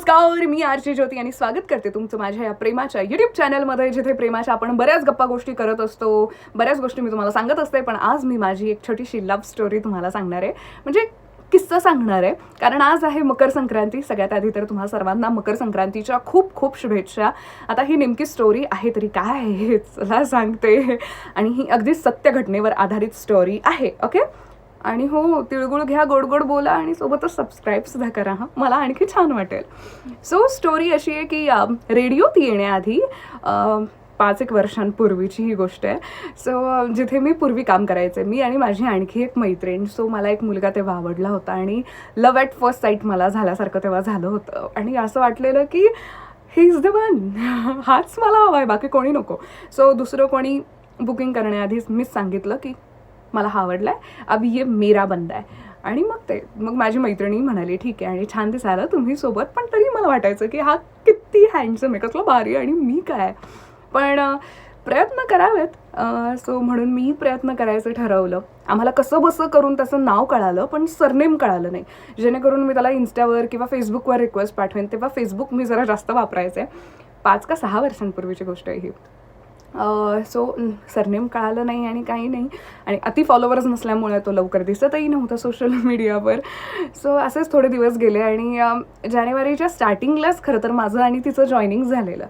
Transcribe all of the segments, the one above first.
नमस्कार मी आरची ज्योती आणि स्वागत करते तुमचं माझ्या या प्रेमाच्या युट्यूब चॅनलमध्ये जिथे प्रेमाच्या आपण बऱ्याच गप्पा गोष्टी करत असतो. बऱ्याच गोष्टी मी तुम्हाला सांगत असते पण आज मी माझी एक छोटीशी लव्ह स्टोरी तुम्हाला सांगणार आहे. म्हणजे किस्सा सांगणार आहे. कारण आज आहे मकर संक्रांती सगळ्यात आधी तर तुम्हा सर्वांना मकर संक्रांतीच्या खूप खूप शुभेच्छा. आता ही नेमकी स्टोरी आहे तरी काय आहे चला सांगते. आणि ही अगदी सत्य घटनेवर आधारित स्टोरी आहे ओके आणि हो तिळगुळ घ्या गोड गोड बोला आणि सोबतच सबस्क्राईब सुद्धा करा हां. मला आणखी छान वाटेल. सो स्टोरी अशी आहे की रेडिओत येण्याआधी पाच एक वर्षांपूर्वीची ही गोष्ट आहे. सो जिथे मी पूर्वी काम करायचे मी आणि माझी आणखी एक मैत्रीण सो मला एक मुलगा तेव्हा आवडला होता आणि लव ॲट फर्स्ट साईट मला झाल्यासारखं तेव्हा झालं होतं. आणि असं वाटलेलं की ही इज द वन हाच मला हवा आहे बाकी कोणी नको. सो दुसरं कोणी बुकिंग करण्याआधीच मीच सांगितलं की मला हा आवडला आहे अभि ये मेरा बंदा आहे आणि मग ते मग माझी मैत्रिणी म्हणाली ठीक आहे आणि छान दिसायला तुम्ही सोबत. पण तरी मला वाटायचं की हा किती हँडसम आहे कसला भारी आणि मी काय पण प्रयत्न करावेत. सो म्हणून मी प्रयत्न करायचं ठरवलं. आम्हाला कसं बसं करून त्याचं नाव कळालं पण सरनेम कळालं नाही. जेणेकरून मी त्याला इन्स्टावर किंवा फेसबुकवर रिक्वेस्ट पाठवेन तेव्हा फेसबुक मी जरा जास्त वापरायचं आहे पाच का सहा वर्षांपूर्वीची गोष्ट आहे ही. सो सरनेम कळालं नाही आणि काही नाही. आणि अति फॉलोवर्स नसल्यामुळे तो लवकर दिसतही नव्हता सोशल मीडियावर सो असेच थोडे दिवस गेले आणि जानेवारीच्या स्टार्टिंगलाच खरं तर माझं आणि तिचं जॉईनिंग झालेलं.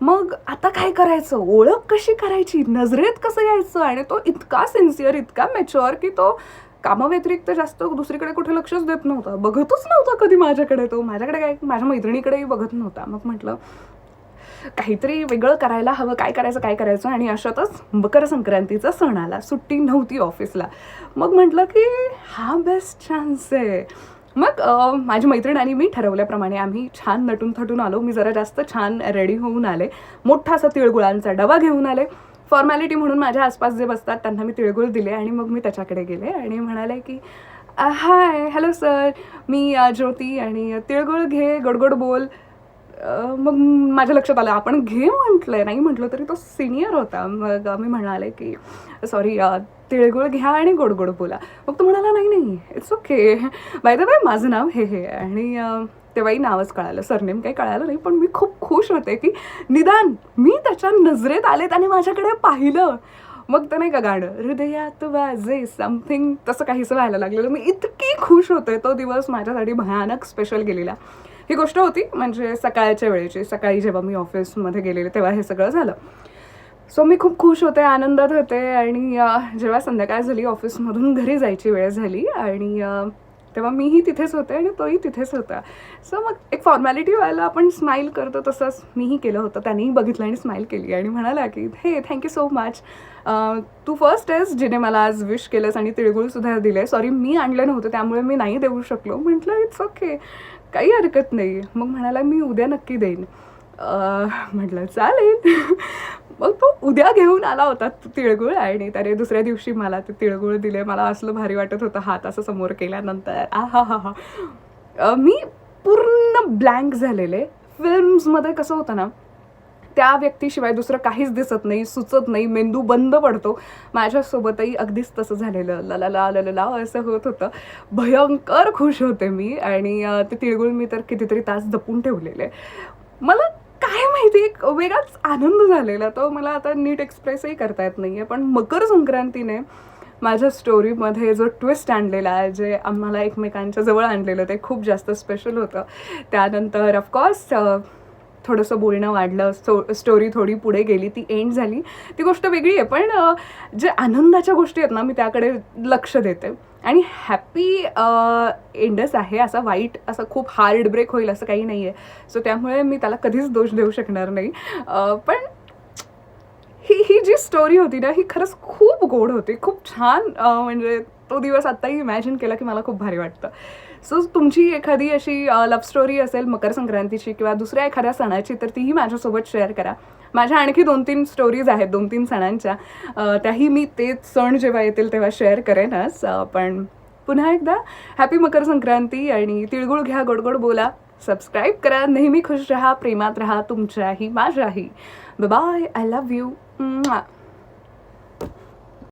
मग आता काय करायचं? ओळख कशी करायची? नजरेत कसं यायचं? आणि तो इतका सिन्सिअर इतका मॅच्युअर की तो कामाव्यतिरिक्त जास्त दुसरीकडे कुठे लक्षच देत नव्हता. बघतच नव्हता कधी माझ्याकडे तो. माझ्याकडे काय? माझ्या मैत्रिणीकडेही बघत नव्हता. मग म्हटलं काहीतरी वेगळं करायला हवं काय करायचं काय करायचं आणि अशातच मकर संक्रांतीचा सण आला. सुट्टी नव्हती ऑफिसला. मग म्हटलं की हा बेस्ट चान्स आहे. मग माझी मैत्रीण आणि मी ठरवल्याप्रमाणे आम्ही छान नटून थटून आलो. मी जरा जास्त छान रेडी होऊन आले. मोठा असा तिळगुळांचा डबा घेऊन आले. फॉर्मॅलिटी म्हणून माझ्या आसपास जे बसतात त्यांना मी तिळगुळ दिले आणि मग मी त्याच्याकडे गेले आणि म्हणाले की हाय हॅलो सर मी ज्योती आणि तिळगुळ घे गोडगोड बोल. मग माझ्या लक्षात आलं आपण घे म्हटलंय. नाही म्हटलं तरी तो सिनियर होता. मग मी म्हणाले की सॉरी तिळगुळ घ्या आणि गोड गोड बोला. मग तो म्हणाला नाही नाही it's okay by the by माझं नाव हे हे आणि तेव्हाही नावच कळालं. सरनेम काही कळालं नाही पण मी खूप खुश होते की निदान मी त्याच्या नजरेत आले त्याने माझ्याकडे पाहिलं. मग तर नाही का गाणं हृदयात वाजे समथिंग तसं काहीसं व्हायला लागलेलं. मी इतकी खुश होते तो दिवस माझ्यासाठी भयानक स्पेशल गेलेला. ही गोष्ट होती म्हणजे सकाळच्या वेळेची. सकाळी जेव्हा मी ऑफिसमध्ये गेलेले तेव्हा हे सगळं झालं. सो मी खूप खुश होते आनंदात होते आणि जेव्हा संध्याकाळ झाली ऑफिसमधून घरी जायची वेळ झाली आणि तेव्हा मीही तिथेच होते आणि तोही तिथेच होता. सो मग एक फॉर्मॅलिटी व्हायला आपण स्माईल करतो तसंच मीही केलं होतं. त्यानेही बघितलं आणि स्माईल केली आणि म्हणाला की हे थँक्यू सो मच तू फर्स्ट आहेस जिने मला आज विश केलंस आणि तिळगुळसुद्धा दिले. सॉरी मी आणले नव्हते त्यामुळे मी नाही देऊ शकलो. म्हटलं इट्स ओके काही हरकत नाही. मग म्हणाला मी उद्या नक्की देईन. म्हटलं चालेल. मग तो उद्या घेऊन आला होता तिळगुळ आणि त्याने दुसऱ्या दिवशी मला ते तिळगुळ दिले. मला असलं भारी वाटत होतं हात असं समोर केल्यानंतर. आ हा हा हा. मी पूर्ण ब्लँक झालेले. फिल्म्समध्ये कसं होतं ना त्या व्यक्तीशिवाय दुसरं काहीच दिसत नाही सुचत नाही मेंदू बंद पडतो. माझ्यासोबतही अगदीच तसं झालेलं. लला ला ला असं होत होतं. भयंकर खुश होते मी आणि ते तिळगुळ मी तर कितीतरी तास जपून ठेवलेले. मला काय माहिती एक वेगळाच आनंद झालेला. तो मला आता नीट एक्सप्रेसही करता येत नाही आहे पण मकर संक्रांतीने माझ्या स्टोरीमध्ये जो ट्विस्ट आणलेला आहे जे आम्हाला एकमेकांच्या जवळ आणलेलं ते खूप जास्त स्पेशल होतं. त्यानंतर ऑफकोर्स थोडंसं बोलणं वाढलं स्टो स्टोरी थोडी पुढे गेली ती एंड झाली. ती गोष्ट वेगळी आहे पण जे आनंदाच्या गोष्टी आहेत ना मी त्याकडे लक्ष देते. आणि हॅपी एंडच आहे असा वाईट असा खूप हार्ड ब्रेक होईल असं काही नाही आहे सो त्यामुळे मी त्याला कधीच दोष देऊ शकणार नाही. पण ही ही जी स्टोरी होती ना ही खरंच खूप गोड होती. खूप छान म्हणजे तो दिवस आत्ताही इमॅजिन केला की मला खूप भारी वाटतं. सो तुमची एखादी अशी लव्ह स्टोरी असेल मकर संक्रांतीची किंवा दुसऱ्या एखाद्या सणाची तर तीही माझ्यासोबत शेअर करा. माझ्या आणखी दोन तीन स्टोरीज आहेत दोन तीन सणांच्या. त्याही मी तेच सण जेव्हा येतील तेव्हा शेअर करेनच पण पुन्हा एकदा हॅपी मकर संक्रांती आणि तिळगुळ घ्या गोडगोड बोला. सबस्क्राईब करा. नेहमी खुश राहा प्रेमात राहा तुमच्याही माझ्याही. Bye I love you